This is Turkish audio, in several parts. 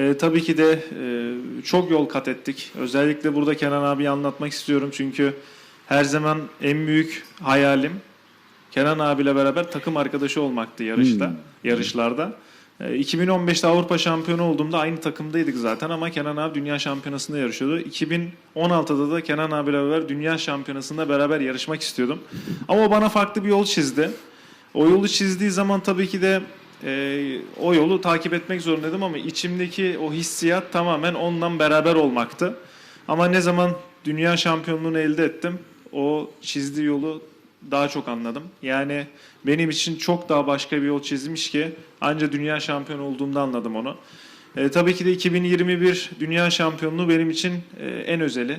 Ee, tabii ki de e, çok yol kat ettik. Özellikle burada Kenan abiyi anlatmak istiyorum çünkü her zaman en büyük hayalim Kenan abiyle beraber takım arkadaşı olmaktı yarışta, Hmm. yarışlarda. Ee, 2015'te Avrupa şampiyonu olduğumda aynı takımdaydık zaten ama Kenan abi dünya şampiyonasında yarışıyordu. 2016'da da Kenan abiyle beraber dünya şampiyonasında beraber yarışmak istiyordum. Ama o bana farklı bir yol çizdi. O yolu çizdiği zaman tabii ki de e, o yolu takip etmek zorundaydım ama içimdeki o hissiyat tamamen ondan beraber olmaktı. Ama ne zaman dünya şampiyonluğunu elde ettim, o çizdiği yolu daha çok anladım. Yani benim için çok daha başka bir yol çizmiş ki anca dünya şampiyonu olduğumda anladım onu. E, tabii ki de 2021 dünya şampiyonluğu benim için e, en özeli.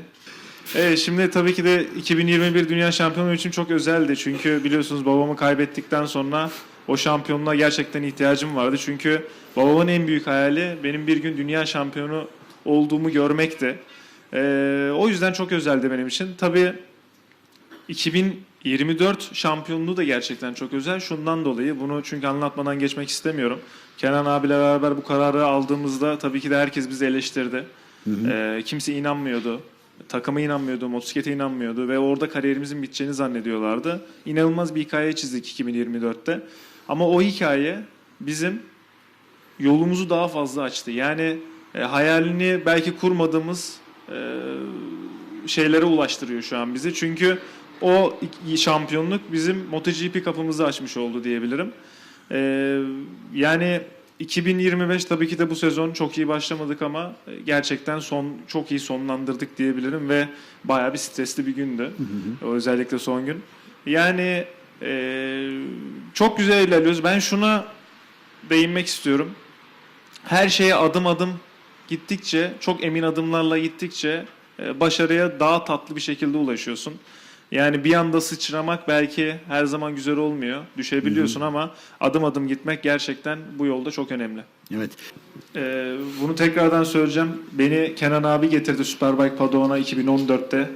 Evet şimdi tabii ki de 2021 Dünya Şampiyonluğu için çok özeldi. Çünkü biliyorsunuz babamı kaybettikten sonra o şampiyonluğa gerçekten ihtiyacım vardı. Çünkü babamın en büyük hayali benim bir gün dünya şampiyonu olduğumu görmekti. Ee, o yüzden çok özeldi benim için. Tabii 2024 şampiyonluğu da gerçekten çok özel. Şundan dolayı bunu çünkü anlatmadan geçmek istemiyorum. Kenan abiyle beraber bu kararı aldığımızda tabii ki de herkes bizi eleştirdi. Ee, kimse inanmıyordu. Takıma inanmıyordu, motosiklete inanmıyordu ve orada kariyerimizin biteceğini zannediyorlardı. İnanılmaz bir hikaye çizdik 2024'te. Ama o hikaye bizim yolumuzu daha fazla açtı. Yani e, hayalini belki kurmadığımız e, şeylere ulaştırıyor şu an bizi. Çünkü o şampiyonluk bizim MotoGP kapımızı açmış oldu diyebilirim. E, yani 2025 tabii ki de bu sezon çok iyi başlamadık ama e, gerçekten son çok iyi sonlandırdık diyebilirim ve bayağı bir stresli bir gündü. Özellikle son gün. Yani e, çok güzel ilerliyoruz. Ben şuna değinmek istiyorum. Her şeye adım adım gittikçe, çok emin adımlarla gittikçe e, başarıya daha tatlı bir şekilde ulaşıyorsun. Yani bir anda sıçramak belki her zaman güzel olmuyor. Düşebiliyorsun ama adım adım gitmek gerçekten bu yolda çok önemli. Evet. Ee, bunu tekrardan söyleyeceğim. Beni Kenan abi getirdi Superbike Paddock'a 2014'te.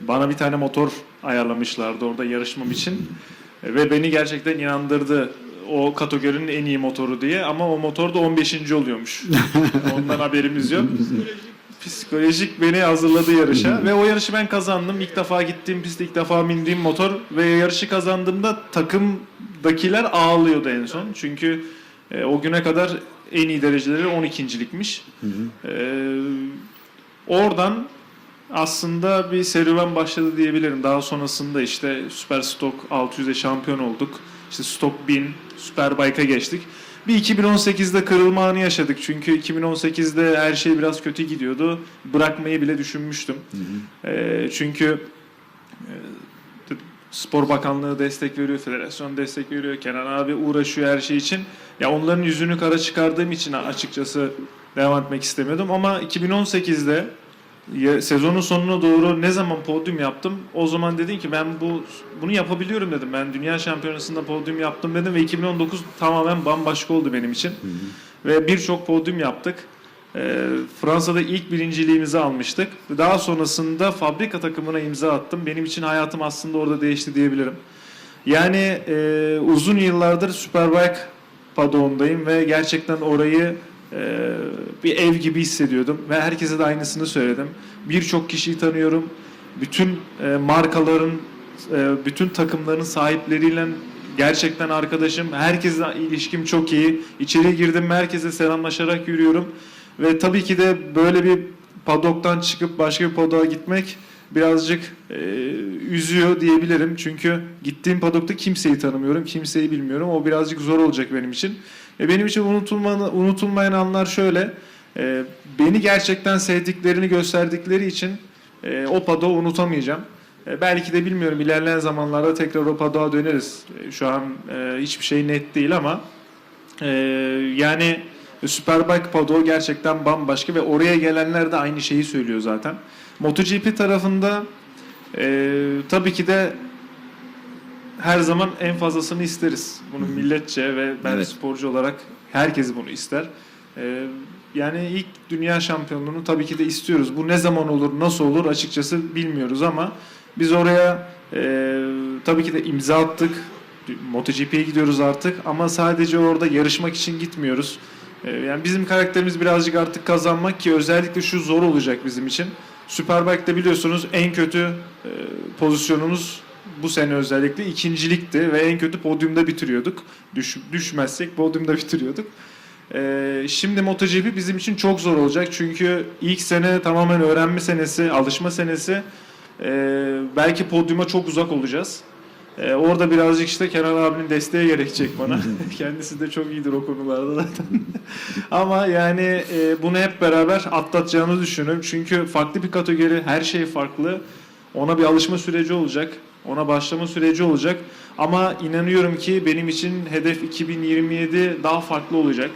Bana bir tane motor ayarlamışlardı orada yarışmam için. Ee, Ve beni gerçekten inandırdı o kategorinin en iyi motoru diye. Ama o motor da 15. oluyormuş. Ondan haberimiz yok. Psikolojik beni hazırladı yarışa ve o yarışı ben kazandım. İlk defa gittiğim pistte ilk defa bindiğim motor ve yarışı kazandığımda takımdakiler ağlıyordu en son. Çünkü e, o güne kadar en iyi dereceleri 12.likmiş. E, oradan aslında bir serüven başladı diyebilirim. Daha sonrasında işte Super Stock 600'e şampiyon olduk. İşte Stock 1000, Superbike'a geçtik. Bir 2018'de kırılma anı yaşadık. Çünkü 2018'de her şey biraz kötü gidiyordu. Bırakmayı bile düşünmüştüm. E, çünkü e, Spor Bakanlığı destek veriyor, federasyon destek veriyor, Kenan abi uğraşıyor her şey için. Ya onların yüzünü kara çıkardığım için açıkçası devam etmek istemiyordum ama 2018'de ya- sezonun sonuna doğru ne zaman podyum yaptım o zaman dedim ki ben bu bunu yapabiliyorum dedim. Ben dünya şampiyonasında podyum yaptım dedim ve 2019 tamamen bambaşka oldu benim için. Ve birçok podyum yaptık. Ee, Fransa'da ilk birinciliğimizi almıştık. Daha sonrasında fabrika takımına imza attım. Benim için hayatım aslında orada değişti diyebilirim. Yani e, uzun yıllardır Superbike padonundayım ve gerçekten orayı e, bir ev gibi hissediyordum ve herkese de aynısını söyledim. Birçok kişiyi tanıyorum. Bütün e, markaların, e, bütün takımların sahipleriyle gerçekten arkadaşım. Herkesle ilişkim çok iyi. İçeri girdim herkese selamlaşarak yürüyorum. Ve tabii ki de böyle bir padoktan çıkıp başka bir padoğa gitmek birazcık e, üzüyor diyebilirim. Çünkü gittiğim padokta kimseyi tanımıyorum, kimseyi bilmiyorum. O birazcık zor olacak benim için. E, benim için unutulma, unutulmayan anlar şöyle. E, beni gerçekten sevdiklerini gösterdikleri için e, o padoğu unutamayacağım. E, belki de bilmiyorum ilerleyen zamanlarda tekrar o padoğa döneriz. E, şu an e, hiçbir şey net değil ama e, yani Superbike padoğu gerçekten bambaşka ve oraya gelenler de aynı şeyi söylüyor zaten. MotoGP tarafında e, tabii ki de her zaman en fazlasını isteriz. Bunu milletçe ve ben Evet. sporcu olarak herkes bunu ister. E, yani ilk dünya şampiyonluğunu tabii ki de istiyoruz. Bu ne zaman olur, nasıl olur açıkçası bilmiyoruz ama biz oraya e, tabii ki de imza attık. MotoGP'ye gidiyoruz artık ama sadece orada yarışmak için gitmiyoruz. Ee, yani bizim karakterimiz birazcık artık kazanmak ki özellikle şu zor olacak bizim için. Superbike'de biliyorsunuz en kötü e, pozisyonumuz bu sene özellikle ikincilikti ve en kötü podyumda bitiriyorduk. Düş, düşmezsek podyumda bitiriyorduk. Ee, şimdi MotoGP bizim için çok zor olacak çünkü ilk sene tamamen öğrenme senesi, alışma senesi. Ee, belki podyuma çok uzak olacağız. Ee, orada birazcık işte Kenan abinin desteği gerekecek bana. Kendisi de çok iyidir o konularda zaten. Ama yani e, bunu hep beraber atlatacağımızı düşünüyorum. Çünkü farklı bir kategori, her şey farklı. Ona bir alışma süreci olacak. Ona başlama süreci olacak. Ama inanıyorum ki benim için hedef 2027 daha farklı olacak.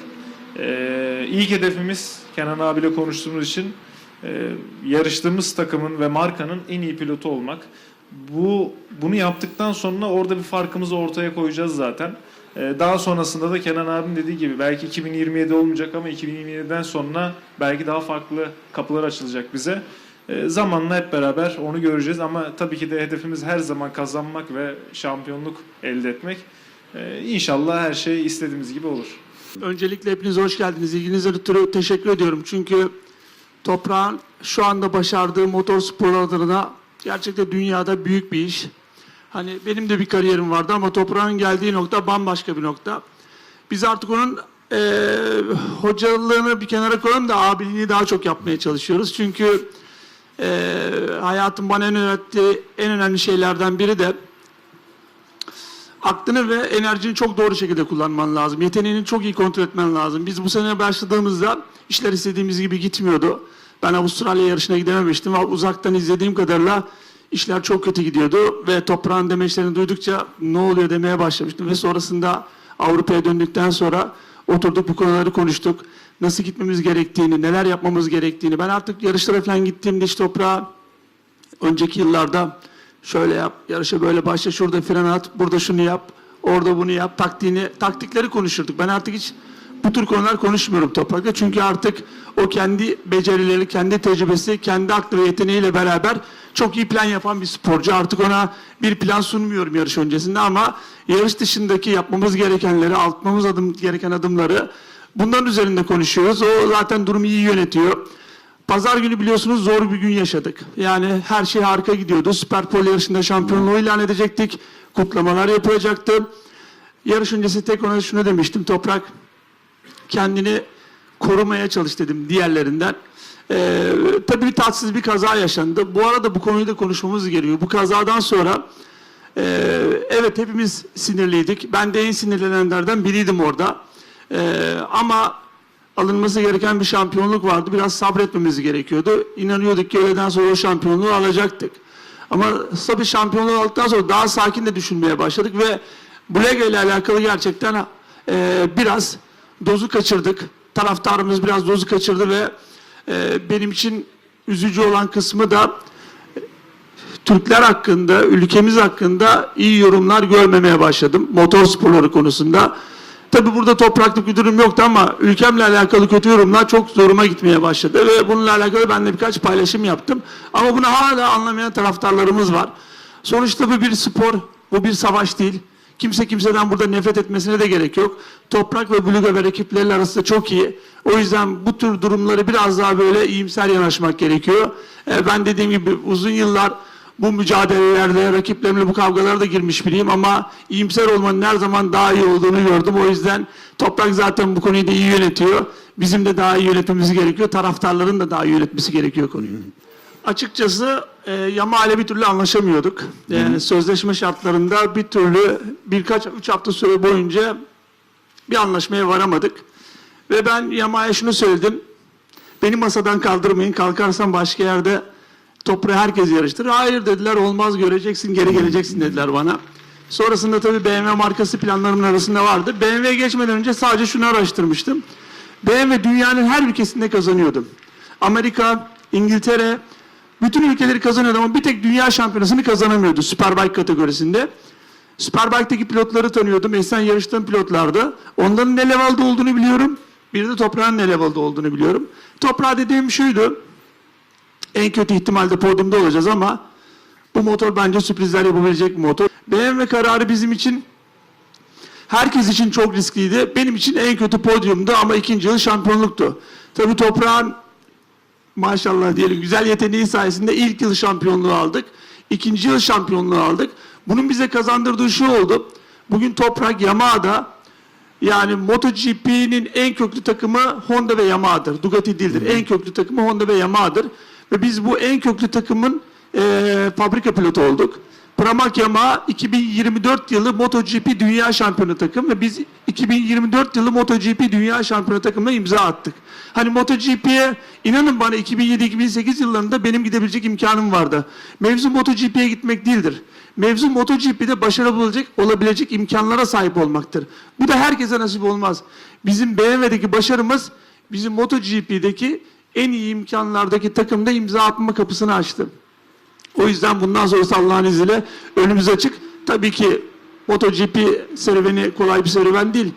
Ee, ilk hedefimiz Kenan abiyle konuştuğumuz için e, yarıştığımız takımın ve markanın en iyi pilotu olmak. Bu bunu yaptıktan sonra orada bir farkımızı ortaya koyacağız zaten. Ee, daha sonrasında da Kenan abim dediği gibi belki 2027 olmayacak ama 2027'den sonra belki daha farklı kapılar açılacak bize. Ee, zamanla hep beraber onu göreceğiz ama tabii ki de hedefimiz her zaman kazanmak ve şampiyonluk elde etmek. Ee, İnşallah her şey istediğimiz gibi olur. Öncelikle hepiniz hoş geldiniz. İlginize ötürü teşekkür ediyorum. Çünkü toprağın şu anda başardığı motor sporlarına gerçekten dünyada büyük bir iş. Hani benim de bir kariyerim vardı ama toprağın geldiği nokta bambaşka bir nokta. Biz artık onun eee hocalığını bir kenara koyalım da abiliğini daha çok yapmaya çalışıyoruz. Çünkü eee hayatım bana en öğrettiği en önemli şeylerden biri de aklını ve enerjini çok doğru şekilde kullanman lazım. Yeteneğini çok iyi kontrol etmen lazım. Biz bu sene başladığımızda işler istediğimiz gibi gitmiyordu. Ben Avustralya yarışına gidememiştim uzaktan izlediğim kadarıyla işler çok kötü gidiyordu ve toprağın demeçlerini duydukça ne oluyor demeye başlamıştım ve sonrasında Avrupa'ya döndükten sonra oturduk bu konuları konuştuk. Nasıl gitmemiz gerektiğini, neler yapmamız gerektiğini. Ben artık yarışlara falan gittiğimde işte toprağa önceki yıllarda şöyle yap, yarışa böyle başla, şurada fren at, burada şunu yap, orada bunu yap, taktiğini, taktikleri konuşurduk. Ben artık hiç bu tür konular konuşmuyorum toprakta. Çünkü artık o kendi becerileri, kendi tecrübesi, kendi aklı ve yeteneğiyle beraber çok iyi plan yapan bir sporcu. Artık ona bir plan sunmuyorum yarış öncesinde ama yarış dışındaki yapmamız gerekenleri, atmamız adım, gereken adımları bunların üzerinde konuşuyoruz. O zaten durumu iyi yönetiyor. Pazar günü biliyorsunuz zor bir gün yaşadık. Yani her şey harika gidiyordu. Süper Pol yarışında şampiyonluğu ilan edecektik. Kutlamalar yapılacaktı. Yarış öncesi tek ona şunu demiştim. Toprak kendini korumaya çalış dedim diğerlerinden. Ee, tabii tatsız bir kaza yaşandı. Bu arada bu konuyu da konuşmamız gerekiyor. Bu kazadan sonra e, evet hepimiz sinirliydik. Ben de en sinirlenenlerden biriydim orada. Ee, ama alınması gereken bir şampiyonluk vardı. Biraz sabretmemiz gerekiyordu. İnanıyorduk ki öğleden sonra o şampiyonluğu alacaktık. Ama tabii şampiyonluğu aldıktan sonra daha sakin de düşünmeye başladık ve Bulega ile alakalı gerçekten e, biraz dozu kaçırdık. Taraftarımız biraz dozu kaçırdı ve e, benim için üzücü olan kısmı da Türkler hakkında, ülkemiz hakkında iyi yorumlar görmemeye başladım. Motor sporları konusunda. Tabi burada topraklık bir durum yoktu ama ülkemle alakalı kötü yorumlar çok zoruma gitmeye başladı. Ve bununla alakalı ben de birkaç paylaşım yaptım. Ama bunu hala anlamayan taraftarlarımız var. Sonuçta bu bir spor, bu bir savaş değil. Kimse kimseden burada nefret etmesine de gerek yok. Toprak ve Buluga ve rakipleriyle arasında çok iyi. O yüzden bu tür durumları biraz daha böyle iyimser yanaşmak gerekiyor. Ee, ben dediğim gibi uzun yıllar bu mücadelelerde, rakiplerimle bu kavgalara da girmiş biriyim ama iyimser olmanın her zaman daha iyi olduğunu gördüm. O yüzden Toprak zaten bu konuyu da iyi yönetiyor. Bizim de daha iyi yönetmemiz gerekiyor. Taraftarların da daha iyi yönetmesi gerekiyor konuyu. Açıkçası e, Yama ile bir türlü anlaşamıyorduk. E, sözleşme şartlarında bir türlü birkaç, üç hafta süre boyunca bir anlaşmaya varamadık. Ve ben Yama'ya şunu söyledim. Beni masadan kaldırmayın. Kalkarsam başka yerde toprağı herkes yarıştırır. Hayır dediler olmaz göreceksin geri geleceksin dediler bana. Sonrasında tabii BMW markası planlarımın arasında vardı. BMW geçmeden önce sadece şunu araştırmıştım. BMW dünyanın her ülkesinde kazanıyordu. Amerika, İngiltere, bütün ülkeleri kazanıyordu ama bir tek dünya şampiyonasını kazanamıyordu Superbike kategorisinde. Superbike'deki pilotları tanıyordum. Esen yarıştığım pilotlardı. Onların ne level'de olduğunu biliyorum. Bir de toprağın ne level'de olduğunu biliyorum. Toprağa dediğim şuydu. En kötü ihtimalde podyumda olacağız ama bu motor bence sürprizler yapabilecek bir motor. BMW kararı bizim için Herkes için çok riskliydi. Benim için en kötü podyumdu ama ikinci yıl şampiyonluktu. Tabii toprağın maşallah diyelim güzel yeteneği sayesinde ilk yıl şampiyonluğu aldık. İkinci yıl şampiyonluğu aldık. Bunun bize kazandırdığı şu oldu. Bugün Toprak Yamaha'da yani MotoGP'nin en köklü takımı Honda ve Yamaha'dır. Ducati değildir. En köklü takımı Honda ve Yamaha'dır. Ve biz bu en köklü takımın eee, fabrika pilotu olduk. Pramac Yamaha 2024 yılı MotoGP Dünya Şampiyonu takım ve biz 2024 yılı MotoGP Dünya Şampiyonu takımına imza attık. Hani MotoGP'ye inanın bana 2007-2008 yıllarında benim gidebilecek imkanım vardı. Mevzu MotoGP'ye gitmek değildir. Mevzu MotoGP'de başarılı olacak, olabilecek imkanlara sahip olmaktır. Bu da herkese nasip olmaz. Bizim BMW'deki başarımız bizim MotoGP'deki en iyi imkanlardaki takımda imza atma kapısını açtı. O yüzden bundan sonrası Allah'ın izniyle önümüz açık. Tabii ki MotoGP serüveni kolay bir serüven değil.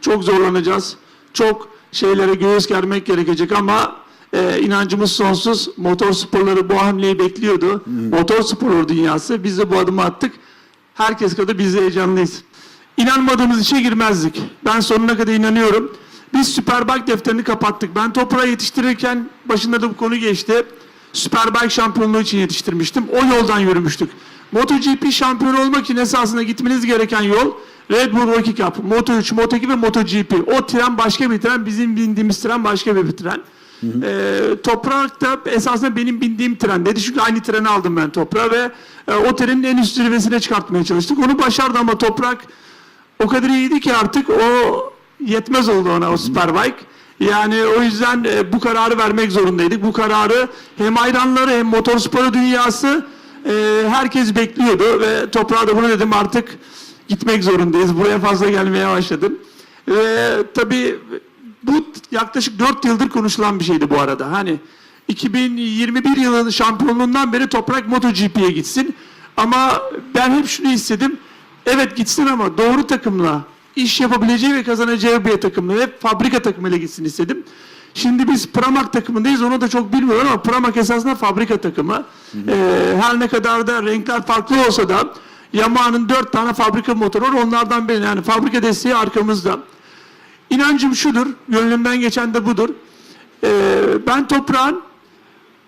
Çok zorlanacağız. Çok şeylere göğüs germek gerekecek ama e, inancımız sonsuz. Motor sporları bu hamleyi bekliyordu. Motor sporları dünyası. Biz de bu adımı attık. Herkes kadar biz de heyecanlıyız. İnanmadığımız işe girmezdik. Ben sonuna kadar inanıyorum. Biz Superbike defterini kapattık. Ben toprağı yetiştirirken başında da bu konu geçti. Superbike şampiyonluğu için yetiştirmiştim. O yoldan yürümüştük. MotoGP şampiyonu olmak için esasında gitmeniz gereken yol Red Bull Rookie Cup, Moto3, Moto2 ve MotoGP. O tren başka bir tren, bizim bindiğimiz tren başka bir tren. Ee, toprak da esasında benim bindiğim tren dedi. Çünkü aynı treni aldım ben toprağa ve e, o trenin en üst zirvesine çıkartmaya çalıştık. Onu başardı ama toprak o kadar iyiydi ki artık o yetmez oldu ona o Superbike. Yani o yüzden e, bu kararı vermek zorundaydık. Bu kararı hem hayranları hem motorsporu dünyası e, herkes bekliyordu ve toprağa da bunu dedim artık gitmek zorundayız. Buraya fazla gelmeye başladım. Ve tabii bu yaklaşık 4 yıldır konuşulan bir şeydi bu arada. Hani 2021 yılının şampiyonluğundan beri Toprak MotoGP'ye gitsin. Ama ben hep şunu istedim. Evet gitsin ama doğru takımla iş yapabileceği ve kazanacağı bir takımla hep fabrika takımıyla gitsin istedim. Şimdi biz Pramac takımındayız onu da çok bilmiyorum ama Pramac esasında fabrika takımı. Ee, her ne kadar da renkler farklı olsa da Yamaha'nın dört tane fabrika motoru var onlardan biri yani fabrika desteği arkamızda. İnancım şudur, gönlümden geçen de budur. Ee, ben toprağın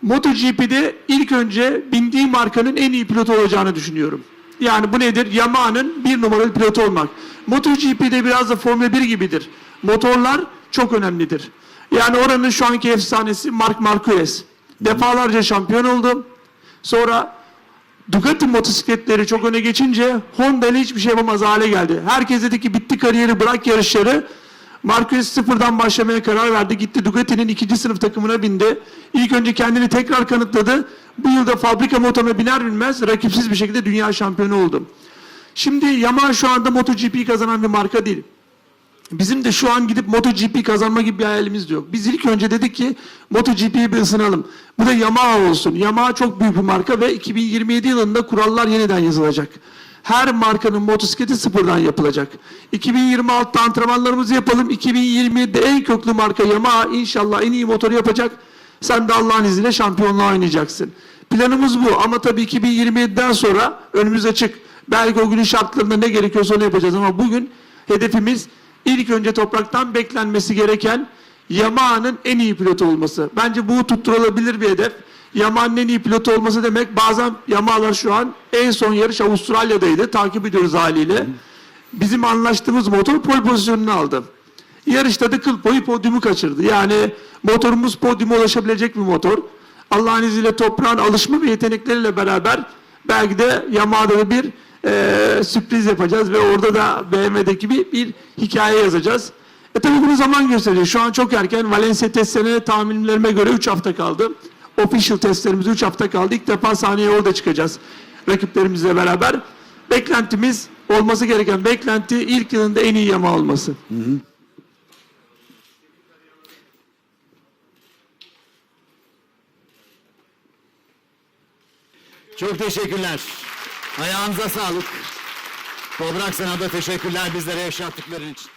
MotoGP'de ilk önce bindiği markanın en iyi pilotu olacağını düşünüyorum. Yani bu nedir? Yamaha'nın bir numaralı pilotu olmak. MotoGP'de biraz da Formula 1 gibidir. Motorlar çok önemlidir. Yani oranın şu anki efsanesi Marc Marquez. Defalarca şampiyon oldu. Sonra Ducati motosikletleri çok öne geçince Honda ile hiçbir şey yapamaz hale geldi. Herkes dedi ki bitti kariyeri bırak yarışları. Marquez sıfırdan başlamaya karar verdi. Gitti Ducati'nin ikinci sınıf takımına bindi. İlk önce kendini tekrar kanıtladı. Bu yılda fabrika motoruna biner binmez rakipsiz bir şekilde dünya şampiyonu oldu. Şimdi Yamaha şu anda MotoGP kazanan bir marka değil. Bizim de şu an gidip MotoGP kazanma gibi bir hayalimiz yok. Biz ilk önce dedik ki MotoGP'yi bir ısınalım. Bu da Yamaha olsun. Yamaha çok büyük bir marka ve 2027 yılında kurallar yeniden yazılacak. Her markanın motosikleti sıfırdan yapılacak. 2026'da antrenmanlarımızı yapalım. 2027'de en köklü marka Yamaha inşallah en iyi motoru yapacak. Sen de Allah'ın izniyle şampiyonluğa oynayacaksın. Planımız bu ama tabii 2027'den sonra önümüz açık. Belki o günün şartlarında ne gerekiyorsa onu yapacağız ama bugün hedefimiz ilk önce topraktan beklenmesi gereken Yamaha'nın en iyi pilotu olması. Bence bu tutturulabilir bir hedef. Yamaha'nın en iyi pilotu olması demek bazen Yamaha'lar şu an en son yarış Avustralya'daydı. Takip ediyoruz haliyle. Bizim anlaştığımız motor pol pozisyonunu aldı. Yarışta da kıl boyu podyumu kaçırdı. Yani motorumuz podyuma ulaşabilecek bir motor. Allah'ın izniyle toprağın alışma ve yetenekleriyle beraber belki de Yamaha'da da bir eee, sürpriz yapacağız ve orada da BMW'deki bir, bir hikaye yazacağız. E tabi bunu zaman gösterecek. Şu an çok erken. Valencia testlerine tahminlerime göre 3 hafta kaldı. Official testlerimiz 3 hafta kaldı. İlk defa sahneye orada çıkacağız. Rakiplerimizle beraber. Beklentimiz olması gereken beklenti ilk yılında en iyi yama olması. Çok teşekkürler. Ayağınıza sağlık. Toprak sana da teşekkürler bizlere yaşattıkların için.